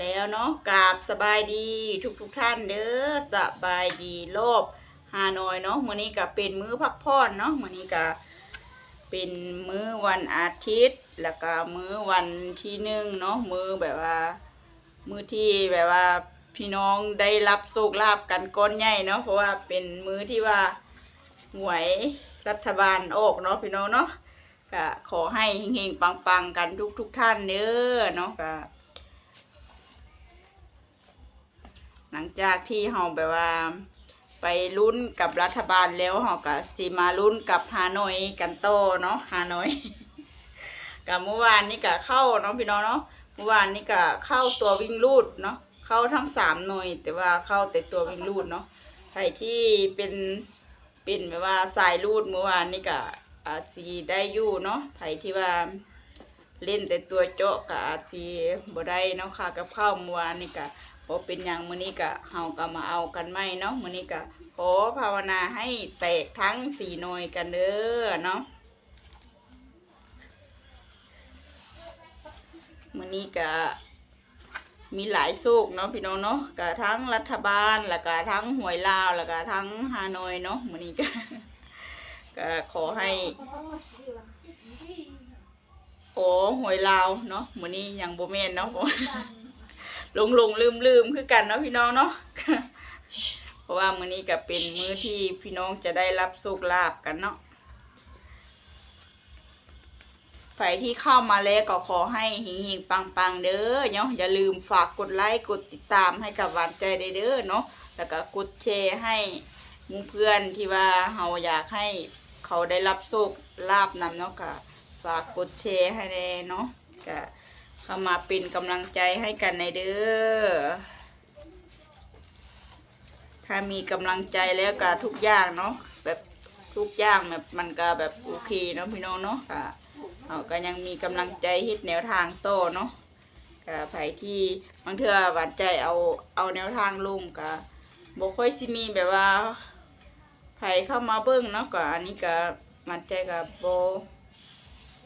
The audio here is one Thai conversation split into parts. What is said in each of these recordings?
แล้วเนาะกราบสบายดีทุกทุกท่านเด้อสบายดีโลบฮานอยเนาะมื้อนี้ก็เป็นมื้อพักผ่อนเนาะมื้อนี้ก็เป็นมื้อวันอาทิตย์ แล้วก็มื้อวันที่หนึ่งเนาะมื้อแบบว่า มื้อที่แบบว่าพี่น้องได้รับโชคลาภกันก้อนใหญ่เนาะเพราะว่าเป็นมื้อที่ว่าหวยรัฐบาลออกเนาะพี่น้องเนาะก็ขอให้เฮงๆปังๆกันทุกทุกๆท่านเด้อเนาะก็ หลังจากที่เฮาแบบว่า ไปลุ้นกับรัฐบาลแล้วเฮาก็สิมาลุ้นกับฮานอยกันโตเนาะฮานอยกับเมื่อวานนี้ก็เข้าเนาะพี่น้องเนาะเมื่อวานนี้ก็เข้าตัววิ่งลูดเนาะเข้าทั้งสามหน่วย แต่ว่าเข้าแต่ตัววิ่งลูดเนาะใครที่เป็นเป็นแบบว่าสายลูดเมื่อวานนี้ก็อาจสีได้อยู่เนาะใครที่ว่าเล่นแต่ตัวโจ๊ะก็อาจสีบ่ได้เนาะค่ะกับข้าวเมื่อวานนี่ก็ พอเป็นอย่างมือนี้ก็เฮาก็มาเอากันไหมเนาะมือนี้ก็ขอภาวนาให้แตกทั้งสี่หน่วยกันเด้อเนาะมือนี้ก็มีหลายสูกเนาะพี่น้องเนาะก็ทั้งรัฐบาลแล้วก็ทั้งหวยลาวแล้วก็ทั้งฮานอยเนาะมือนี้ก็ก็ขอให้โอ้หวยลาวเนาะมือนี้ยังโบแมนเนาะ หลงหลงลืมลืมคือกันเนาะพี่น้องเนาะเพราะว่ามื้อนี้ก็เป็นมื้อที่พี่น้องจะได้รับโชคลาภกันเนาะใครที่เข้ามาแล้วก็ขอให้หิงหิงปังปังเด้อเนาะอย่าลืมฝากกดไลค์กดติดตามให้กับหวานใจได้เด้อเนาะแล้วก็กดแชร์ให้มู่เพื่อนที่ว่าเฮาอยากให้เขาได้รับโชคลาภนำเนาะก็ฝากกดแชร์ให้แน่เนาะก็ เข้ามาเป็นกำลังใจให้กันในเด้อ ถ้ามีกำลังใจแล้วก็ทุกอย่างเนาะแบบทุกอย่างแบบมันก็แบบโอเคเนาะพี่น้องเนาะค่ะเราก็ยังมีกำลังใจฮ็ดแนวทางโตเนาะก็ไผที่บางเทื่อหวานใจเอาเอาแนวทางลงก็บ่ค่อยสิมีแบบว่าไผเข้ามาเบิ่งเนาะก็อันนี้ก็หวานใจก็บ่บ่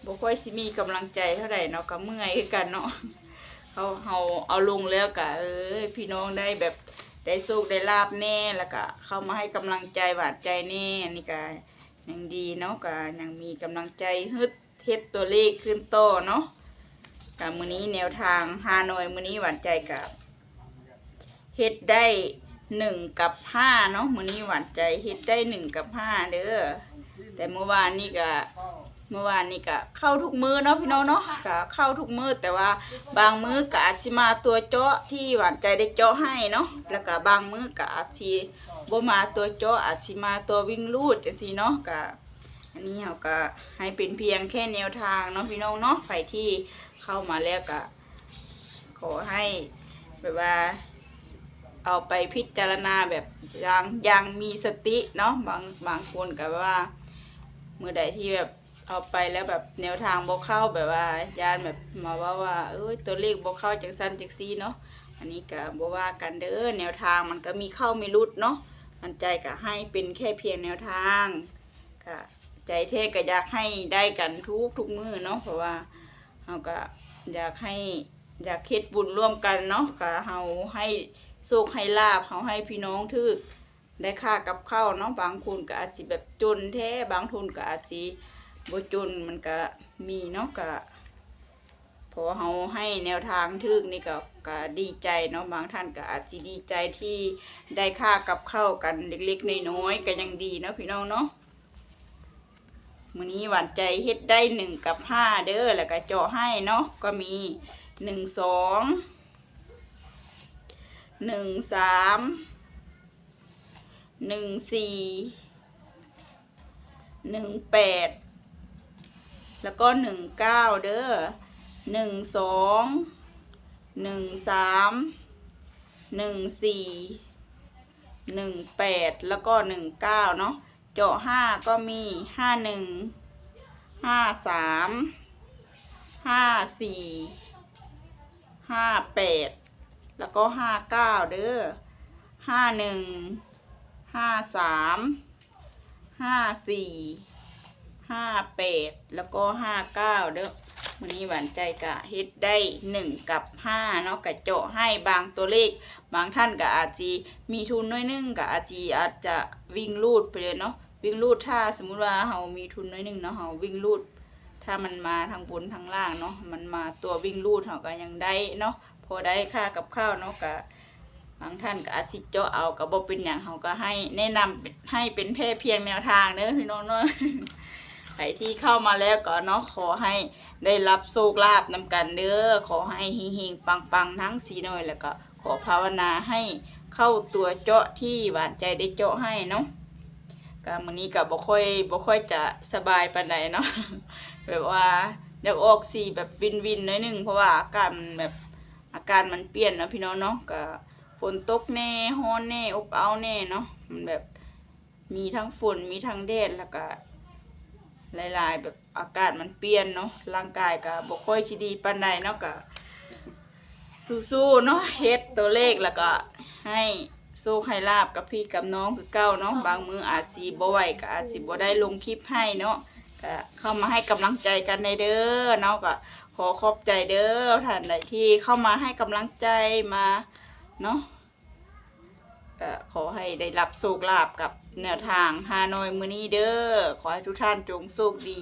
บค่อยสิมีกำลังใจเท่าไหร่เนาะก็เมื่อยคือกันเนาะเขาเฮาเอาลงแล้วก็เออพี่น้องได้แบบได้โชคได้ลาบแน่แล้วก็เข้ามาให้กำลังใจหวานใจแน่นี่ก็ยังดีเนาะก็ยังมีกำลังใจฮึดเฮ็ดตัวเลขขึ้นโตเนาะกับมือนี้แนวทางฮานอยมือนี้หวานใจกับเฮ็ดได้หนึ่งกับห้าเนาะมือนี้หวานใจเฮ็ดได้หนึ่งกับห้าเด้อแต่เมื่อวานนี่ก็ เมื่อวานนี้ก็เข้าทุกมือเนาะพี่น้องเนาะก็เข้าทุกมือแต่ว่าบางมือก็อาจสิมาตัวเจาะที่หวานใจได้เจาะให้เนาะแล้วก็บางมือก็อาจสิบ่มาตัวเจาะอาจสิมาตัววิ่งลูดจังซี่เนาะก็อันนี้เราก็ให้เป็นเพียงแค่แนวทางเนาะพี่น้องเนาะใครที่เข้ามาแล้วก็ขอให้แบบว่าเอาไปพิจารณาแบบอยังอยังมีสติเนาะบางบางคนก็แบบว่า มือใดที่แบบ เอาไปแล้วแบบแนวทางบกเข้าแบบว่ายานแบบมาว่าว่าเอ้ยตัวเลขบกเข้าจากสั้นจากซีเนาะอันนี้ก็บว่ากันเด้อแนวทางมันก็มีเข้ามีรุดเนาะมันใจก็ให้เป็นแค่เพียงแนวทางก็ใจเทก็อยากให้ได้กันทุกทุกมือเนาะเพราะว่าเราก็อยากให้อยากคิดบุญร่วมกันเนาะก็เฮาให้โชคให้ลาบเฮาให้พี่น้องทึกได้ค่ากับข้าวเนาะบางคนก็อาจสิแบบจนแท้บางทุนก็อาจสิ บ่จนมันก็มีเนาะก็พอเฮาให้แนวทางทึกนี่ก็ก็ดีใจเนาะบางท่านก็อาจสิดีใจที่ได้ค่ากับเข้ากันเล็กๆน้อยๆก็ยังดีเนาะพี่น้องเนาะมื้อนี้หวานใจเฮ็ดได้หนึ่งกับห้าเด้อแล้วก็เจาะให้เนาะก็มีหนึ่งสองหนึ่งสามหนึ่งสี่หนึ่งแปด แล้วก็หนึ่งเก้าเด้อหนึ่งสองหนึ่งสามหนึ่งสี่หนึ่งแปดแล้วก็หนึ่งเก้าเนาะเจาะห้าก็มีห้าหนึ่งห้าสามห้าสี่ห้าแปดแล้วก็ห้าเก้าเด้อห้าหนึ่งห้าสามห้าสี่ ห้าแปดแล้วก็ห้าเก้าเด้อวันนี้หวานใจกะเฮ็ดได้หนึ่งกับห้าเนาะกะเจาะให้บางตัวเลข บางท่านก็อาจจะมีทุนน้อยนึงก็อาจจะอาจจะวิ่งลูดไปเลยเนาะวิ่งลูดถ้าสมมุติว่าเรามีทุนน้อยนึงเนาะเราวิ่งลูด ถ้ามันมาทางบนทางล่างเนาะมันมาตัววิ่งลูดเราก็ยังได้เนาะพอได้ค่ากับข้าวเนาะก็บางท่านก็อาจสิเจาะเอาก็บ่เป็นอย่างเขาก็ให้แนะนำให้เป็นแค่เพียงแนวทางเด้อพี่น้องเนาะ ใครที่เข้ามาแล้วก็เนาะขอให้ได้รับโชคลาภนำกันเด้อขอให้เฮงๆปังๆ ทั้งสีน้อยแล้วก็ขอภาวนาให้เข้าตัวเจาะที่หวานใจได้เจาะให้เนาะก็มื้อนี้ก็บ่ค่อยบ่ค่อยจะสบายปานใดเนาะแบบว่าอยากออกสีแบบวินวินหน่อยหนึงเพราะว่าอากาศแบบอาการมันเปลี่ยนเนาะพี่น้องเนาะก็ฝนตกแน่ฮ้อนแน่อบอ้าวแน่เนาะมันแบบมีทั้งฝนมีทั้งแดดแล้วก็ หลายๆ แบบอากาศมันเปลี่ยนเนาะร่างกายก็บ่ค่อยสิดีปานใดเนาะก็สู้ๆเนาะเฮ็ดตัวเลขแล้วก็ให้โชคให้ลาบกับพี่กับน้องคือเก้าเนาะบางมืออาจสิบ่ไหวก็อาจสิบ่ได้ลงคลิปให้เนาะก็เข้ามาให้กำลังใจกันในเด้อเนาะก็ขอขอบใจเด้อท่านใดที่เข้ามาให้กำลังใจมาเนาะ ก็ขอให้ได้รับสุขลาบกับแนวทางฮานอยมือนี้เดอ้อขอให้ทุกท่านจงสุขดี